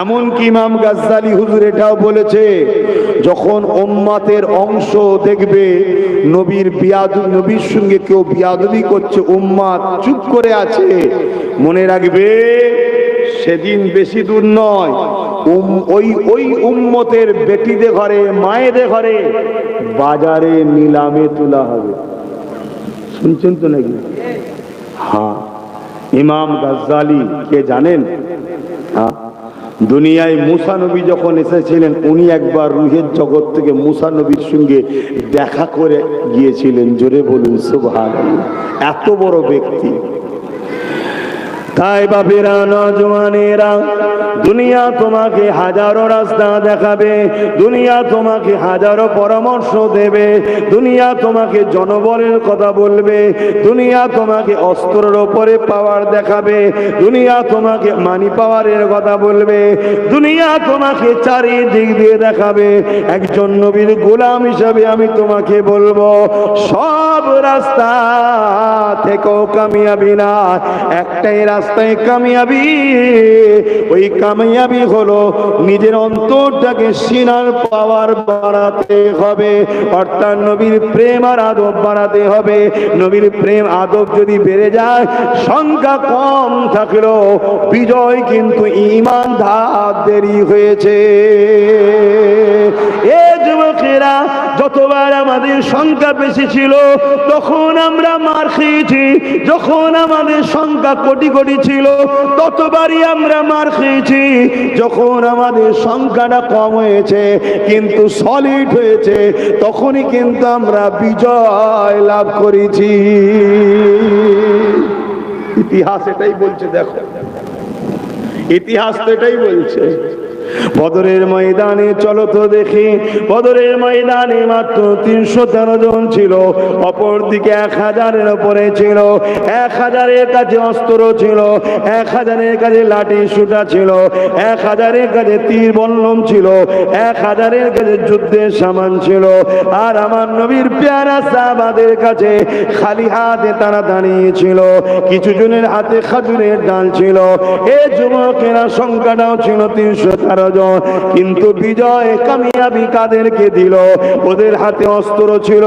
এমনকি ইমাম গাজ্জালি হুজুর এটাও বলেছে, যখন উম্মাতের অংশ দেখবে নবীর বিয়াদু, নবীর সঙ্গে কেউ বিয়াদবি করছে উম্মাত চুপ করে আছে, মনে রাখবে সেদিন বেশি দূর নয় ওই ওই উম্মতের বেটিদের ঘরে, মায়েদের ঘরে বাজারে নিলামে তোলা হবে। শুনছেন তো নাকি? হ্যাঁ ইমাম গাজ্জালি, কে জানেন? দুনিয়ায় মুসা নবী যখন এসেছিলেন, উনি একবার রুহের জগৎ থেকে মুসা নবীর সঙ্গে দেখা করে গিয়েছিলেন। জোরে বলুন সুভাগ এত বড় ব্যক্তি। তাই বাপেরা, নজওয়ানেরা, দুনিয়া তোমাকে হাজারো রাস্তা দেখাবে, দুনিয়া তোমাকে হাজারো পরামর্শ দেবে, দুনিয়া তোমাকে জনবলের কথা বলবে, দুনিয়া তোমাকে অস্ত্রের ওপরে পাওয়ার দেখাবে, দুনিয়া তোমাকে মানি পাওয়ারের কথা বলবে, দুনিয়া তোমাকে চারিদিক দিয়ে দেখাবে। একজন নবীর গোলাম হিসাবে আমি তোমাকে বলব, সব রাস্তা থেকেও কামিয়াবি না, একটাই রাস্তায় কামিয়াবি, ওই কামিয়াবি হলো নিজের অন্তরটাকে সিনার পাওয়ার বাড়াতে হবে। অর্থাৎ নবীর প্রেম আর আদব বাড়াতে হবে। নবীর প্রেম, আদব যদি বেড়ে যায়, সংখ্যা কম থাকলেও বিজয় কিন্তু ইমান ধার দেরি হয়েছে। আমাদের সংখ্যা বেশি ছিল, তখন আমরা মার খেয়েছি। যখন আমাদের সংখ্যা কোটি কোটি ছিল, ততবারই আমরা মার খেয়েছি। যখন আমাদের সংখ্যাটা কম হয়েছে, কিন্তু সলিড হয়েছে, তখনই কিন্তু আমরা বিজয় লাভ করেছি। ইতিহাস এটাই বলছে, দেখো। ইতিহাস তো এটাই বলছে। বদরের ময়দানে, চলো তো দেখি। বদরের ময়দানে মাত্র তিনশো তেরো জন ছিল অপর দিকে এক হাজারের ওপরে ছিল, এক হাজারের কাছে অস্ত্র ছিল, এক হাজারের কাছে লাঠি সুটা ছিল, এক হাজারের কাছে তীর বল্লম ছিল, এক হাজারের কাছে যুদ্ধের সামান ছিল। আর আমার নবীর পেয়ারা সাহাবাদের কাছে খালি হাতে তারা দাঁড়িয়েছিল কিছু জনের হাতে খাজুরের ডাল ছিল। এ যুবকেরা সংখ্যাটাও ছিল তিনশো তেরো জন কিন্তু বিজয় কামিয়াবি কাদেরকে দিল। ওদের হাতে অস্ত্র ছিল,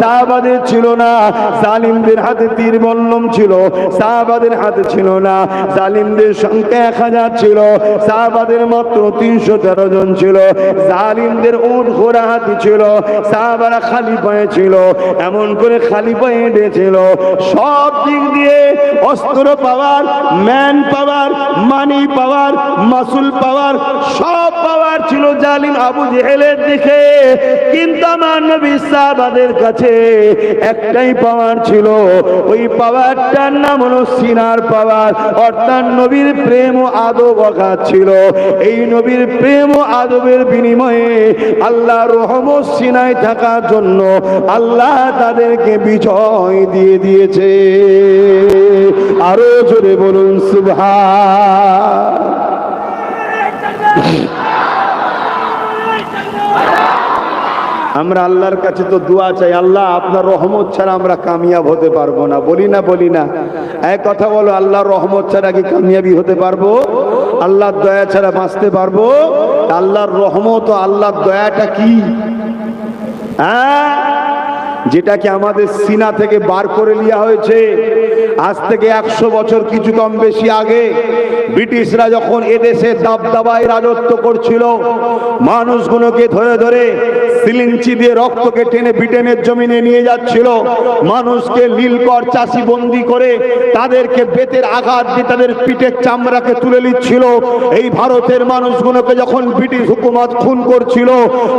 সাহাবাদের ছিল না, জালিমদের হাতে তীর বল্লম ছিল, সাহাবাদের হাতে ছিল না, জালিমদের সংখ্যা এক হাজার ছিল, সাহাবাদের মাত্র তিনশো তেরো জন ছিল, জালিমদের উঠ ঘোড়া হাতি ছিল, সাহাবারা খালি পায়ে ছিল, এমন করে খালি পায়ে হেঁটেছিল সব দিক দিয়ে অস্ত্র পাওয়ার, ম্যান পাওয়ার, মানি পাওয়ার, মাসুল পাওয়ার সব পাওয়ার ছিল জালিম আবু জেহেলের দিকে। কিন্তু আমার নবী সাহাবাদের কাছে একটাই পাওয়ার ছিল। ওই পাওয়ারটার নাম হলো সিনার পাওয়ার। অর্থাৎ নবীর প্রেম ও আদব অগাধ ছিল। এই নবীর প্রেম ও আদবের বিনিময়ে আল্লাহ রহমত সিনায় থাকার জন্য আল্লাহ তাদেরকে বিজয় দিয়ে দিয়েছে। আরও জোরে বলুন সুভা আমরা আল্লাহর কাছে তো দোয়া চাই, আল্লাহ আপনার রহমত ছাড়া আমরা কামিয়াব হতে পারব না। বলি না বলি না। এক কথা বলো, আল্লাহর রহমত ছাড়া কি কামিয়াবি হতে পারব? আল্লাহর দয়া ছাড়া বাঁচতে পারব? আল্লাহর রহমত ও আল্লাহর দয়াটা কি? হ্যাঁ? যেটাকে আমাদের সিনা থেকে বার করে নেওয়া হয়েছে। আজ থেকে একশো বছর কিছু কম বেশি আগে ব্রিটিশরা যখন এদেশে দাবদাবায় রাজত্ব করছিল, মানুষগুলোকে ধরে ধরে সিলিঞ্চি দিয়ে রক্তকে টেনে ব্রিটেনের জমিনে নিয়ে যাচ্ছিল। মানুষকে নীলকর চাষি বন্দি করে তাদেরকে বেতের আঘাত দিয়ে তাদের পিঠের চামড়াকে তুলে নিচ্ছিল। এই ভারতের মানুষগুলোকে যখন ব্রিটিশ হুকুমত খুন করছিল,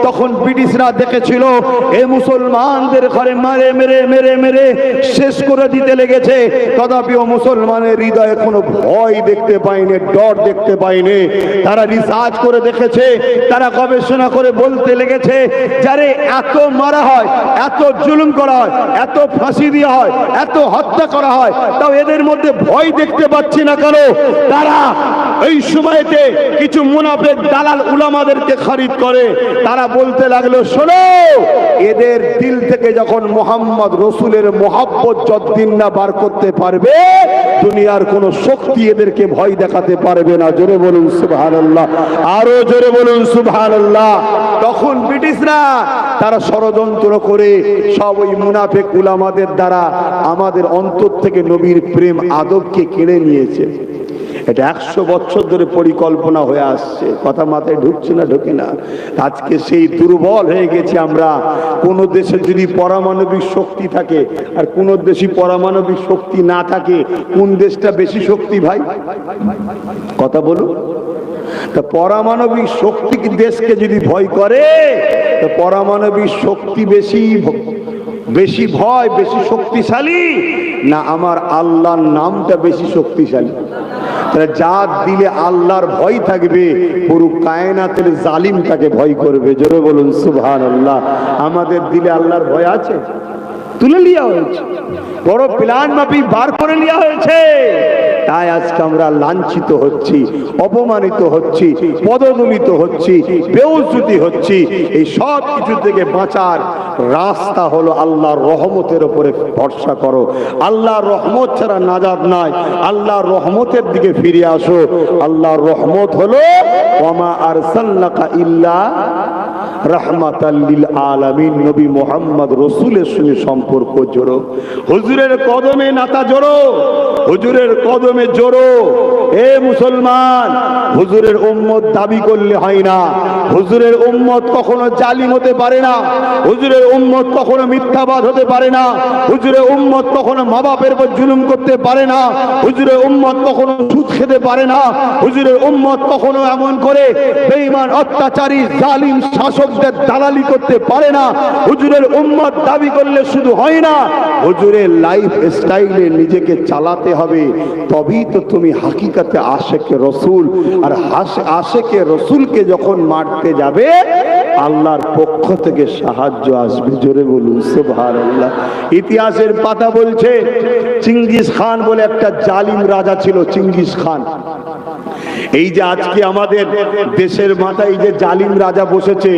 তখন ব্রিটিশরা দেখেছিল, এ মুসলমানদের ঘরে মারে, মেরে মেরে মেরে শেষ করে দিতে লেগেছে। তথাপিও মুসলমানের হৃদয়ে কোনো ভয় দেখতে পায়নি ডর দেখতে পায়নি তারা রিসার্চ করে দেখেছে, তারা গবেষণা করে বলতে লেগেছে, যারে এত মারা হয়, এত জুলুম করা হয়, এত ফাঁসি দেওয়া হয়, এত হত্যা করা হয়, তাও এদের মধ্যে ভয় দেখতে পাচ্ছি না কেন? তারা এই সময়তে কিছু মুনাফেক দালাল উলামাদেরকে খরিদ করে, তারা বলতে লাগল, শোনো, এদের দিল থেকে যখন যখন মোহাম্মদ রসুলের মোহাব্বত যতদিন না বার করতে পারবে, দুনিয়ার কোন শক্তি এদেরকে ভয় দেখাতে পারবে না। জোরে বলুন সুবহান আল্লাহ আরও জোরে বলুন সুবহান আল্লাহ তখন ব্রিটিশরা তারা ষড়যন্ত্র করে সব ওই মুনাফেক উলামাদের দ্বারা, আমাদের অন্তর থেকে নবীর প্রেম, আদবকে কেড়ে নিয়েছে। এটা একশো বছর ধরে পরিকল্পনা হয়ে আসছে। কথা মাথায় ঢুকছে না, ঢুকে না। আজকে সেই দুর্বল হয়ে গেছে আমরা। কোন দেশে যদি পারমাণবিক শক্তি থাকে আর কোন দেশে পারমাণবিক শক্তি না থাকে, কোন দেশটা বেশি শক্তি ভাই? কথা বলুন। তা পারমাণবিক শক্তি দেশকে যদি ভয় করে, তো পারমাণবিক শক্তি বেশি বেশি ভয়, বেশি শক্তিশালী? না, আমার আল্লাহর নামটা বেশি শক্তিশালী। তাহলে যার দিলে আল্লাহর ভয় থাকবে, পুরো কায়নাতের জালিম তাকে ভয় করবে। জোরে বলুন সুভান আল্লাহ আমাদের দিলে আল্লাহর ভয় আছে? তুলে নেওয়া হয়েছে। বড় প্ল্যান মাপি বার করে নেওয়া হয়েছে। তাই আজকে আমরা লাঞ্ছিত হচ্ছি, অপমানিত হচ্ছি, পদদলিত হচ্ছি বেউজুতি হচ্ছি। এই সব কিছু থেকে বাঁচার রাস্তা হলো আল্লাহর রহমতের উপরে ভরসা করো। আল্লাহর রহমত ছাড়া নাজাদ নাই। আল্লাহর রহমতের দিকে ফিরে আসো। আল্লাহর রহমত হলো ওমা আরসাল্লাকা ইল্লা রাহমাতাল্লিল আলামিন, নবী মোহাম্মদ রসুলের সঙ্গে সম্পর্ক হুজুরের কদমে নাতা হুজুরের কদমে এ মুসলমান, হুজুরের উম্মত দাবি করলে হয় না। হুজুরের উম্মত কখনো জালিম হতে পারে না। হুজুরের উম্মত কখনো মিথ্যাবাদ হতে পারে না। হুজুরের উম্মত কখনো মা বাপের উপর জুলুম করতে পারে না। হুজুরের উম্মত কখনো সুদ খেতে পারে না। হুজুরের উম্মত কখনো এমন করে, বেঈমান, অত্যাচারী, জালিম শাসকদের দালালি করতে পারে না। হুজুরের উম্মত দাবি করলে শুধু হয় না, হুজুরের লাইফ স্টাইলে নিজেকে চালাতে হবে। তবেই তো তুমি হাকিকাতে আশেকে রসুল। আর আশেকে রসুলকে যখন মারতে যাবে, আল্লাহর পক্ষ থেকে সাহায্য আসবে। জোরে বলুন সুবহান আল্লাহ ইতিহাসের পাতা বলছে, চিঙ্গিস খান বলে একটা জালিম রাজা ছিল, চিঙ্গিস খান। এই যে আজকে আমাদের দেশের মাথায় যে জালিম রাজা বসেছে,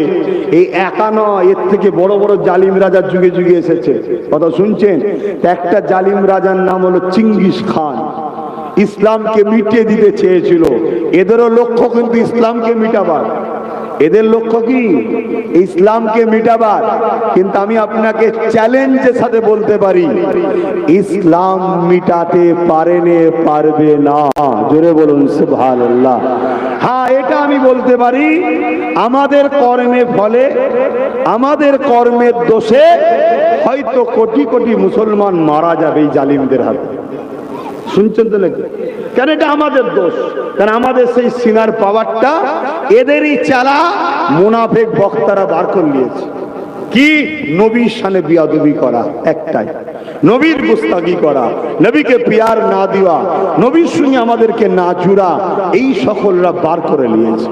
এই একা নয়, এর থেকে বড় বড় জালিম রাজা যুগে যুগে এসেছে। কথা শুনছেন? একটা জালিম রাজার নাম হলো চিঙ্গিস খান। ইসলামকে মিটিয়ে দিতে চেয়েছিল। এদেরও লক্ষ্য কিন্তু ইসলামকে মিটাবার। এদের লক্ষ্য কি? ইসলামকে মিটাবার। কিন্তু আমি আপনাকে চ্যালেঞ্জের সাথে বলতে পারি, ইসলাম মিটাতে পারেনে পারবে না। জোরে বলুন, সুবহানাল্লাহ। হ্যাঁ এটা আমি বলতে পারি, আমাদের কর্মে ফলে, আমাদের কর্মের দোষে হয়তো কোটি কোটি মুসলমান মারা যাবে এই জালিমদের হাতে। শুনছেন তো নাকি কেন এটা আমাদের দোষ? কারণ আমাদের সেই সিনার পাওয়ারটা এদেরই চালা মুনাফেক বক্তারা বার করে নিয়েছে। কি? নবীর সানে বিয়াদবি করা, একটাই। নবীর গুস্তাগি করা, নবীকে পিয়ার না দেওয়া, নবীর সঙ্গে আমাদেরকে না জুড়া, এই সকলরা বার করে নিয়েছে।